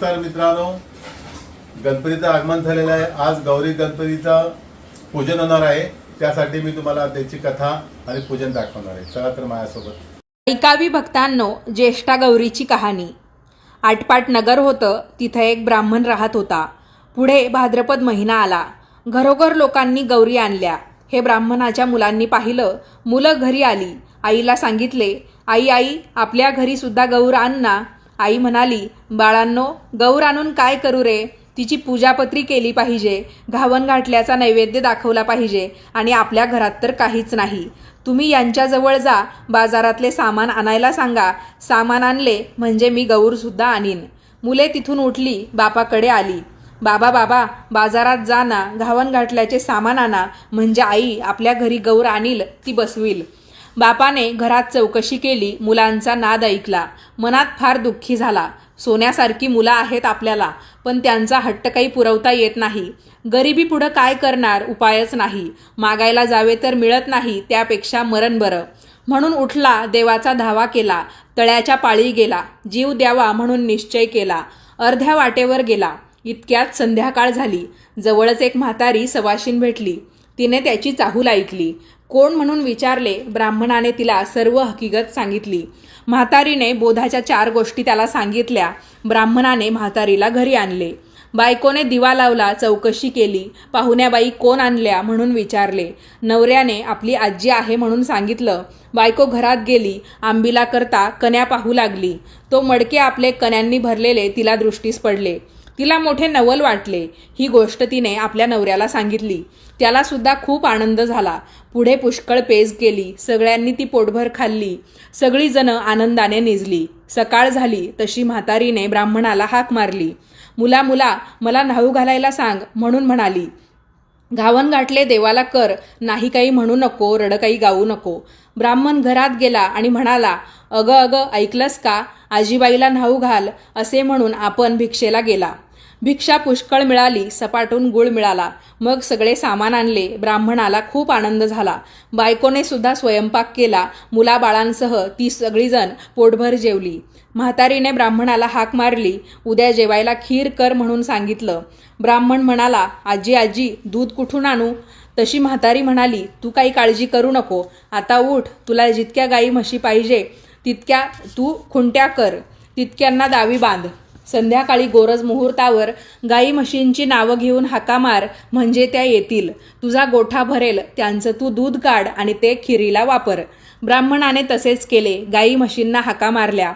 तर मित्रांनो गणपतीचं आगमन झालेलं आहे. आज गौरी गणपतीचं पूजन होणार आहे. त्यासाठी मी तुम्हाला त्याची कथा आणि पूजन दाखवणार आहे. चला तर माझ्यासोबत. ऐकावी भक्तांनो ज्येष्ठा गौरीची कहाणी. आटपाट नगर होतं तिथं एक ब्राह्मण राहत होता. पुढे भाद्रपद महिना आला. घरोघर लोकांनी गौरी आणल्या. हे ब्राह्मणाच्या मुलांनी पाहिलं. मुलं घरी आली. आईला सांगितले आई आई आपल्या घरी सुद्धा गौर आण ना. आई म्हणाली बाळांनो गौर आणून काय करू रे? तिची पूजापत्री केली पाहिजे घावन घाटल्याचा नैवेद्य दाखवला पाहिजे आणि आपल्या घरात तर काहीच नाही. तुम्ही यांच्याजवळ जा बाजारातले सामान आणायला सांगा. सामान आणले म्हणजे मी गौरसुद्धा आणीन. मुले तिथून उठली बापाकडे आली. बाबा बाबा बाजारात जा ना घावन घाटल्याचे सामान आणा म्हणजे आई आपल्या घरी गौर आणील ती बसवील. बापाने घरात चौकशी केली मुलांचा नाद ऐकला. मनात फार दुःखी झाला. सोन्यासारखी मुलं आहेत आपल्याला पण त्यांचा हट्ट काही पुरवता येत नाही. गरिबी पुढं काय करणार? उपायच नाही. मागायला जावे तर मिळत नाही त्यापेक्षा मरण बरं. म्हणून उठला देवाचा धावा केला तळ्याच्या पाळी गेला जीव द्यावा म्हणून निश्चय केला. अर्ध्या वाटेवर गेला. इतक्यात संध्याकाळ झाली. जवळच एक म्हातारी सवाशीन भेटली. तिने त्याची चाहूल ऐकली. कोण म्हणून विचारले? ब्राह्मणाने तिला सर्व हकीकत सांगितली. म्हातारीने बोधाच्या चार गोष्टी त्याला सांगितल्या. ब्राह्मणाने म्हातारीला घरी आणले. बायकोने दिवा लावला चौकशी केली. पाहुण्याबाई कोण आणल्या म्हणून विचारले. नवऱ्याने आपली आजी आहे म्हणून सांगितलं. बायको घरात गेली. आंबीला करता कन्या पाहू लागली. तो मडके आपले कन्यांनी भरलेले तिला दृष्टीस पडले. तिला मोठे नवल वाटले. ही गोष्ट तिने आपल्या नवऱ्याला सांगितली. त्याला सुद्धा खूप आनंद झाला. पुढे पुष्कळ पेज केली. सगळ्यांनी ती पोटभर खाल्ली. सगळीजणं आनंदाने निजली. सकाळ झाली. तशी म्हातारीने ब्राह्मणाला हाक मारली. मुला मुला मला न्हाऊ घालायला सांग म्हणून म्हणाली. घावन गाठले देवाला कर. नाही काही म्हणू नको. रड काही गाऊ नको. ब्राह्मण घरात गेला आणि म्हणाला अगं अगं ऐकलंस का? आजीबाईला न्हाऊ घाल. असे म्हणून आपण भिक्षेला गेला. भिक्षा पुष्कळ मिळाली सपाटून गुळ मिळाला. मग सगळे सामान आणले. ब्राह्मणाला खूप आनंद झाला. बायकोने सुद्धा स्वयंपाक केला. मुलाबाळांसह ती सगळीजण पोटभर जेवली. म्हातारीने ब्राह्मणाला हाक मारली. उद्या जेवायला खीर कर म्हणून सांगितलं. ब्राह्मण म्हणाला आजी आजी दूध कुठून आणू? तशी म्हातारी म्हणाली तू काही काळजी करू नको. आता उठ. तुला जितक्या गाई म्हशी पाहिजे तितक्या तू खुंट्या कर. तितक्यांना दावी बांध. संध्याकाळी गोरज मुहूर्तावर गाई म्हशींची नावं घेऊन हाका मार म्हणजे त्या येतील. तुझा गोठा भरेल त्यांचं तू दूध काढ आणि ते खिरीला वापर. ब्राह्मणाने तसेच केले गाई म्हशींना हाका मारल्या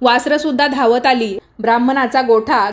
वासरंसुद्धा धावत आली. ब्राह्मणाचा गोठा